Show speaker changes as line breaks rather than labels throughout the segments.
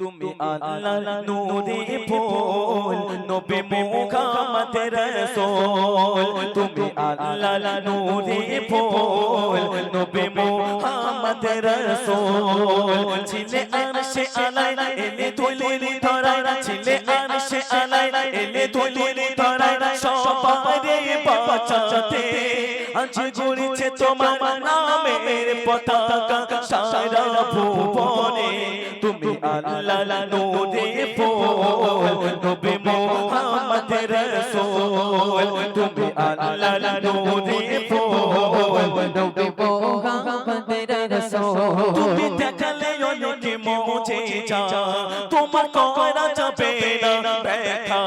তুমি আল্লাহ নূরে ফুল নবী মুহাম্মদ রাসূল তুমি আল্লাহ নূরে ফুল নবী মুহাম্মদ রাসূল ছিলে আরশে আলাই এলে তুলির ধরাই ছিলে আরশে আলাই এলে তুলির ধরাই সবারে বাঁচাতে আজ গড়েছে তোমার নামের পতাকা। সারা ভুবনে তুমি আল্লাহ নূরে ফুল। নবী মুহাম্মদ রাসূল। তুমি আল্লাহ নূরে ফুল।
নবী মোহাম্মদ রাসূল।
তুমি দেখালে অনেক মজেজা তোমার করা যাবে না। ব্যাখ্যা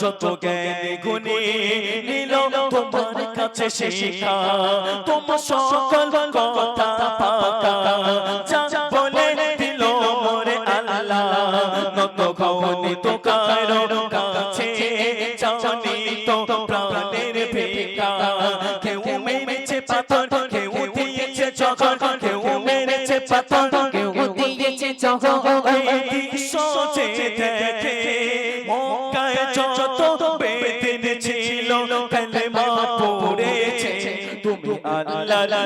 যত জ্ঞানী গুণী কাছে শিক্ষা তোমার সকল কথা পাকা। যা বলে দিল মোরে আল্লাহ। নত গৌনি তো কারও কাছে জানি তো প্রাণের ভিকা কেউ মেরেছে পাথর কেউ দিয়েছে যখন কেউ মেরেছে পাথর
কেউ দিয়েছে জহর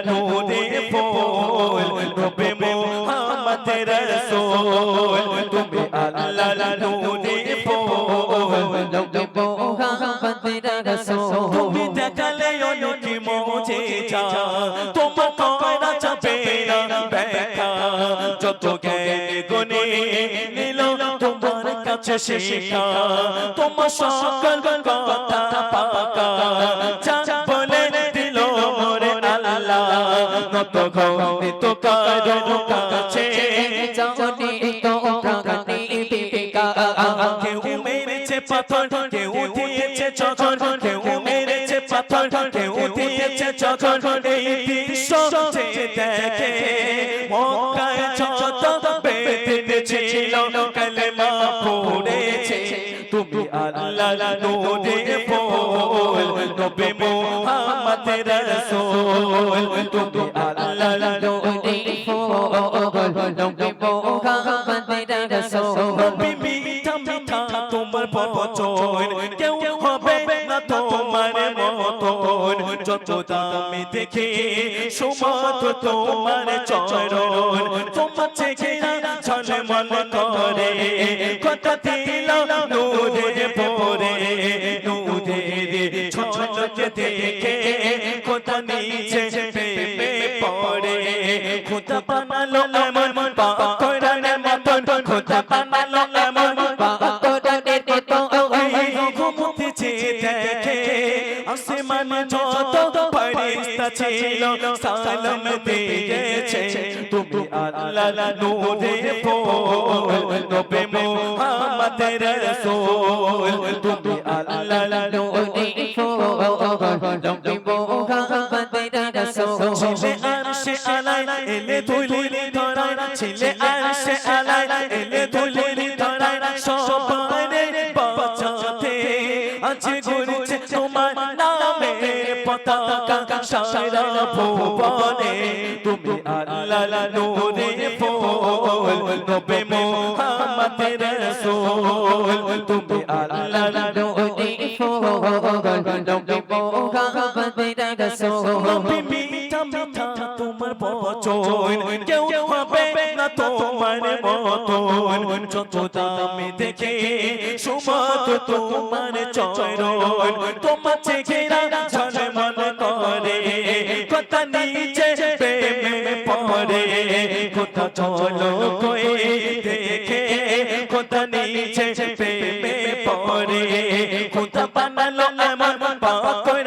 নূরে ফুল নবী মুহাম্মদ রাসূল তুমি আল্লাহ নূরে ফুল
নবী মোহাম্মদ রাসূল
তুমি দেখালে অনেক মজেজা তোমার করা যাবে না ব্যাখ্যা যত জ্ঞানী গুণী নিল তোমার কাছে শিক্ষা তোমার সকল কথা পাকা যা বলে নত গৌনি তো কারও কাছে
জানি তো প্রাণে বিকা
কেউ মেরেছে পাথর, কেউ দিয়েছে চকর, কেউ মেরেছে পাথর, কেউ দিয়েছে চকর। এই দৃশ্য দেখে মক্কায় যত বেদিন ছিল, কালেমা পড়েছে তুমি আল্লাহ নূরে ফুল। নবী মুহাম্মদ রাসূল। তুমি আল্লাহ
নূরে ফুল। নবী মোহাম্মদ রাসূল।
মিঠা মিঠা তোমার বচন কেউ হবে না তোমার দামি দেখে সুমত তোমার চরণ। তোমার চেহারা ঝলমল করে। কথা দিল নূরে পরে নূরে ছলকে দেখে কথা নিচে প্রেমে পড়ে। খোদা বানালো এমন পাকড়ানের মতন। খোদা বানালো এমন
পাকড়ানের মতো
ঘুমতে দেখে। আসমানে ফেরেশতা ছিল সালাম দিয়েছে তুমি আল্লাহ নূরে ফুল নবী মুহাম্মদ রাসূল। তুমি আল্লাহ
নবী ফুল নবী মোহাম্মদ রাসূল।
ছিলে আরশে আলাই এলে ধুলির ধরায় ছিলে আরশে আলাই এলে ধুলির ধরায় সবারে বাঁচাতে আজ ঘুরছে তোমার নামের পতাকা। সারা ভুবনে তুমি আল্লাহ নূরে ফুল, নবে মুহাম্মদ রাসূল। তুমি আল্লাহ
নূরে ফুল, নবে মোহাম্মদ রাসূল।
নবী মিঠা মিঠা তোমার বচন, কেউ মতন যত দামি দেখে সুমত তোমার চরণ। তোমার চেহারা ঝলমল করে, কথা নিচে প্রেমে পড়ে। কথা চলো কই দেখে, কথা নিচে প্রেমে পড়ে। কথা বানালো এমন পাকড়ানের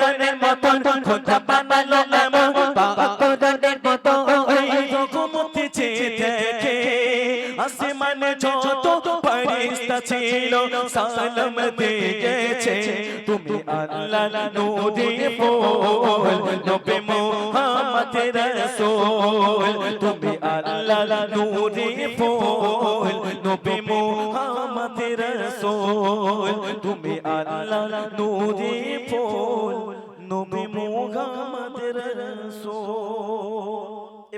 ছিল সালাম দিয়েছে তুমি আল্লাহ নূরে ফুল নবী মুহাম্মদ রাসূল তুমি আল্লাহ নূরে ফুল নবী মুহাম্মদ রাসূল তুমি আল্লাহ নূরে ফুল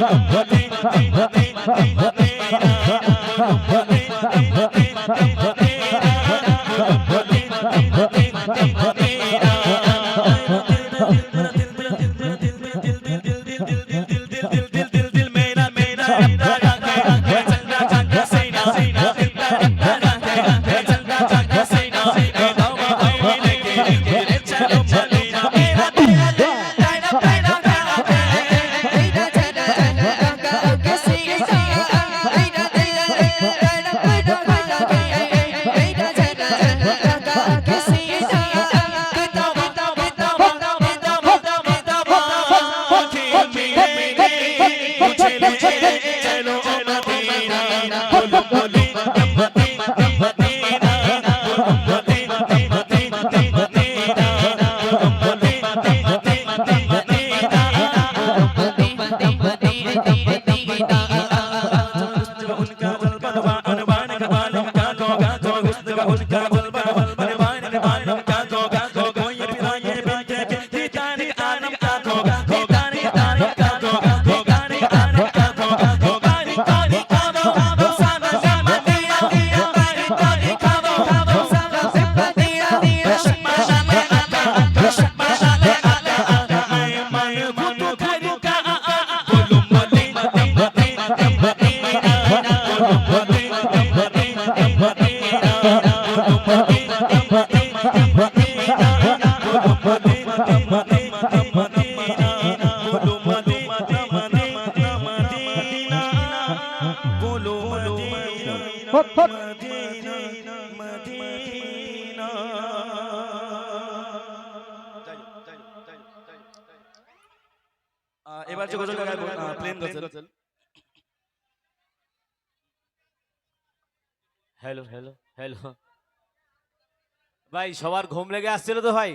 What Got এবার যে গজল প্লেন গজল
হ্যালো হ্যালো হ্যালো ভাই সবার ঘুম লেগে আসছিল তো ভাই।